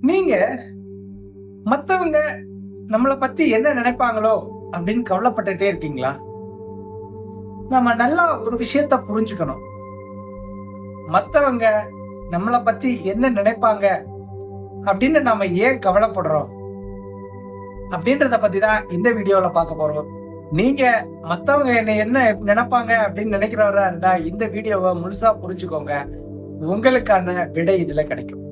நீங்க மத்தவங்க நம்மளை பத்தி என்ன நினைப்பாங்களோ அப்படின்னு கவலைப்பட்டுட்டே இருக்கீங்களா? நம்ம நல்லா ஒரு விஷயத்த புரிஞ்சுக்கணும். மத்தவங்க நம்மளை பத்தி என்ன நினைப்பாங்க அப்படின்னு நாம ஏன் கவலைப்படுறோம்? அப்படின்றத பத்தி தான் இந்த வீடியோல பார்க்க போறோம். நீங்க மத்தவங்க என்ன என்ன நினைப்பாங்க அப்படின்னு நினைக்கிறவரா இருந்தா இந்த வீடியோவை முழுசா புரிஞ்சுக்கோங்க. உங்களுக்கான விடை இதுல கிடைக்கும்.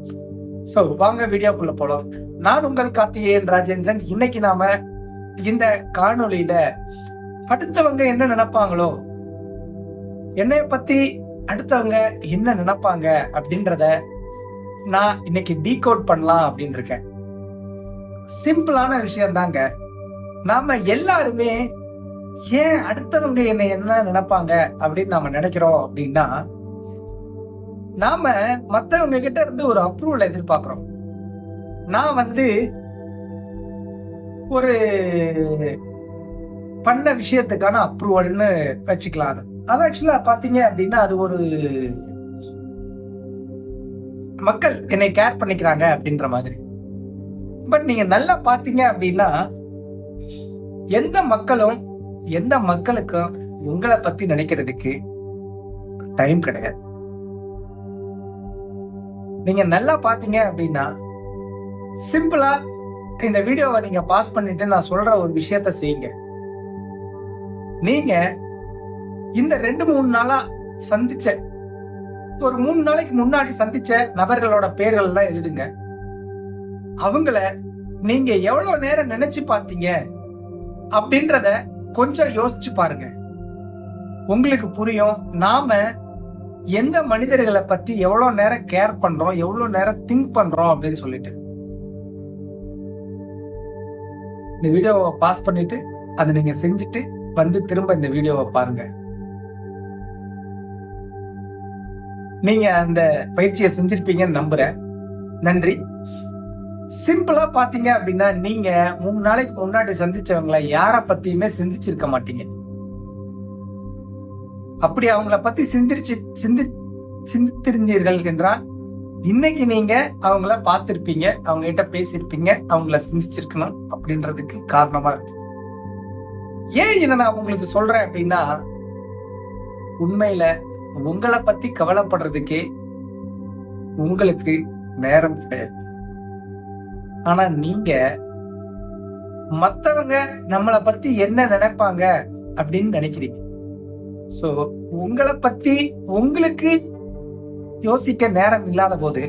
ஸோ வாங்க வீடியோக்குள்ள போலாம். நான் உங்கள் கார்த்திகேயன் ராஜேந்திரன். இன்னைக்கு நாம இந்த காணொலியில அடுத்தவங்க என்ன நினைப்பாங்களோ என்னைய பத்தி அடுத்தவங்க என்ன நினைப்பாங்க அப்படின்றத நான் இன்னைக்கு டீகோட் பண்ணலாம் அப்படின்னு இருக்கேன் சிம்பிளான விஷயம் தாங்க நாம எல்லாருமே ஏன் அடுத்தவங்க என்ன என்ன நினைப்பாங்க அப்படின்னு நாம நினைக்கிறோம் அப்படின்னா நாம மத்தவங்க கிட்ட இருந்து ஒரு அப்ரூவல் எதிர்பார்க்கிறோம். நான் வந்து ஒரு பண்ண விஷயத்துக்கான அப்ரூவல்னு வச்சுக்கலாம் அது. அது ஆக்சுவலா பாத்தீங்க அப்படின்னா அது ஒரு மக்கள் என்னை கேர் பண்ணிக்கிறாங்க அப்படின்ற மாதிரி. பட் நீங்க நல்லா பாத்தீங்க அப்படின்னா எந்த மக்களும் எந்த மக்களுக்கும் உங்களை பத்தி நினைக்கிறதுக்கு டைம் கிடையாது. நீங்க நல்லா பாத்தீங்க அப்படின்னா சிம்பிளா இந்த வீடியோவை நீங்க பாஸ் பண்ணிட்டு நான் சொல்ற ஒரு விஷயத்த செய்யுங்க. நீங்க இந்த ரெண்டு மூணு நாளா சந்திச்ச ஒரு மூணு நாளைக்கு முன்னாடி சந்திச்ச நபர்களோட பெயர்கள் எல்லாம் எழுதுங்க. அவங்கள நீங்க எவ்வளவு நேரம் நினைச்சு பார்த்தீங்க அப்படின்றத கொஞ்சம் யோசிச்சு பாருங்க. உங்களுக்கு புரியும் நாம எந்த மனிதர்களை பத்தி எவ்வளவு நேரம் கேர் பண்றோம் எவ்வளவு நேரம் திங்க் பண்றோம் அப்படின்னு சொல்லிட்டு. இந்த வீடியோவை பாஸ் பண்ணிட்டு அதை நீங்க செஞ்சுட்டு வந்து திரும்ப இந்த வீடியோவை பாருங்க. நீங்க அந்த பயிற்சியை செஞ்சிருப்பீங்கன்னு நம்புறேன். நன்றி. சிம்பிளா பாத்தீங்க அப்படின்னா நீங்க மூணு நாளைக்கு முன்னாடி சந்திச்சவங்களை யார பத்தியுமே சிந்திச்சிருக்க மாட்டீங்க. அப்படி அவங்கள பத்தி சிந்திச்சு சிந்தி சிந்தித்திருந்தீர்கள் என்றால் இன்னைக்கு நீங்க அவங்கள பார்த்துருப்பீங்க அவங்க கிட்ட பேசியிருப்பீங்க அவங்கள சிந்திச்சிருக்கணும் அப்படின்றதுக்கு காரணமா இருக்கு. ஏன் இதை நான் உங்களுக்கு சொல்றேன் அப்படின்னா உண்மையில உங்களை பத்தி கவலைப்படுறதுக்கே உங்களுக்கு நேரம் கிடையாது. ஆனா நீங்க மத்தவங்க நம்மளை பத்தி என்ன நினைப்பாங்க அப்படின்னு நினைக்கிறீங்க. ஸோ உங்களை பத்தி உங்களுக்கு யோசிக்க நேரம் இல்லாத போது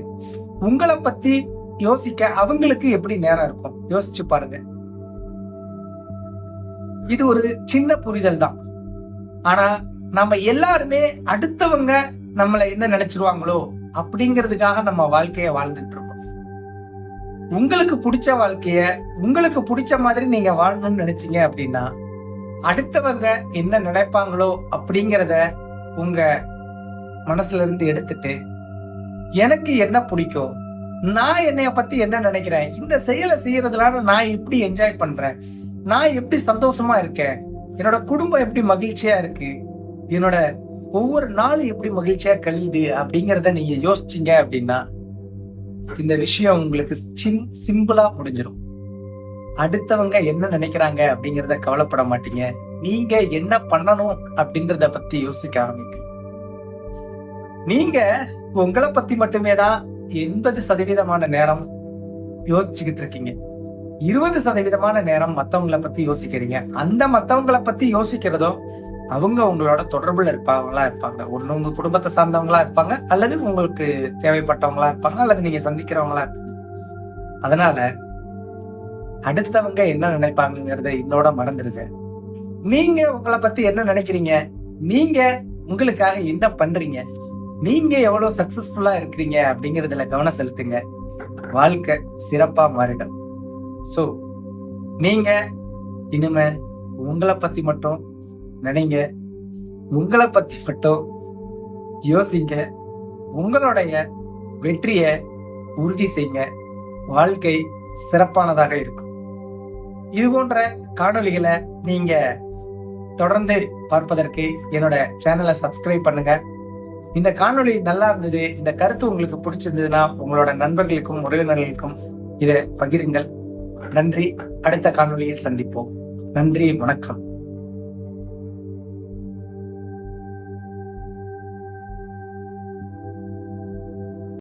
உங்களை பத்தி யோசிக்க அவங்களுக்கு எப்படி நேரம் இருக்கும்? யோசிச்சு பாருங்க. இது ஒரு சின்ன புரிதல் தான். ஆனா நம்ம எல்லாருமே அடுத்தவங்க நம்மளை என்ன நினைச்சிருவாங்களோ அப்படிங்கிறதுக்காக நம்ம வாழ்க்கைய வாழ்ந்துட்டு இருக்கோம். உங்களுக்கு பிடிச்ச வாழ்க்கைய உங்களுக்கு பிடிச்ச மாதிரி நீங்க வாழணும்னு நினைச்சீங்க அப்படின்னா அடுத்தவங்க என்ன நினைப்பாங்களோ அப்படிங்கிறத உங்க மனசுல இருந்து எடுத்துட்டு எனக்கு என்ன பிடிக்கும்? நான் என்னைய பத்தி என்ன நினைக்கிறேன்? இந்த செயலை செய்யறதுனால நான் எப்படி என்ஜாய் பண்றேன்? நான் எப்படி சந்தோஷமா இருக்கேன்? என்னோட குடும்பம் எப்படி மகிழ்ச்சியா இருக்கு? என்னோட ஒவ்வொரு நாளும் எப்படி மகிழ்ச்சியா கழியுது அப்படிங்கிறத நீங்க யோசிச்சீங்க அப்படின்னா இந்த விஷயம் உங்களுக்கு சின் சிம்பிளா முடிஞ்சிடும் அடுத்தவங்க என்ன நினைக்கிறாங்க அப்படிங்கிறத கவலைப்பட மாட்டீங்க. நீங்க என்ன பண்ணணும் அப்படின்றத பத்தி யோசிக்க ஆரம்பிப்பீங்க நீங்க உங்களை பத்தி மட்டுமே தான் எண்பது சதவீதமான நேரம் யோசிச்சுக்கிட்டு இருக்கீங்க. இருபது சதவீதமான நேரம் மத்தவங்களை பத்தி யோசிக்கிறீங்க. அந்த மத்தவங்களை பத்தி யோசிக்கிறதும் அவங்க உங்களோட தொடர்புல இருப்பவங்களா இருப்பாங்க. ஒண்ணு உங்க குடும்பத்தை சார்ந்தவங்களா இருப்பாங்க. அல்லது உங்களுக்கு தேவைப்பட்டவங்களா இருப்பாங்க. அல்லது நீங்க சந்திக்கிறவங்களா இருப்பாங்க. அதனால அடுத்தவங்க என்ன நினைப்பாங்கிறத என்னோட மறந்துருங்க. நீங்க உங்களை பத்தி என்ன நினைக்கிறீங்க? நீங்க உங்களுக்காக என்ன பண்றீங்க? நீங்க எவ்வளவு சக்சஸ்ஃபுல்லா இருக்கிறீங்க அப்படிங்கறதுல கவனம் செலுத்துங்க. வாழ்க்கை சிறப்பா மாறிடும். ஸோ நீங்க இனிமே உங்களை பத்தி மட்டும் நினைங்க. உங்களை பத்தி மட்டும் யோசிங்க. உங்களுடைய வெற்றியை உறுதி செய்யுங்க வாழ்க்கை சிறப்பானதாக இருக்கும். இது போன்ற காணொளிகளை நீங்க தொடர்ந்து பார்ப்பதற்கு என்னோட சேனலை சப்ஸ்கிரைப் பண்ணுங்க. இந்த காணொளி நல்லா இருந்தது இந்த கருத்து உங்களுக்கு பிடிச்சிருந்ததுன்னா உங்களோட நண்பர்களுக்கும் உறவினர்களுக்கும் இதை பகிருங்கள். நன்றி. அடுத்த காணொலியில் சந்திப்போம். நன்றி வணக்கம்.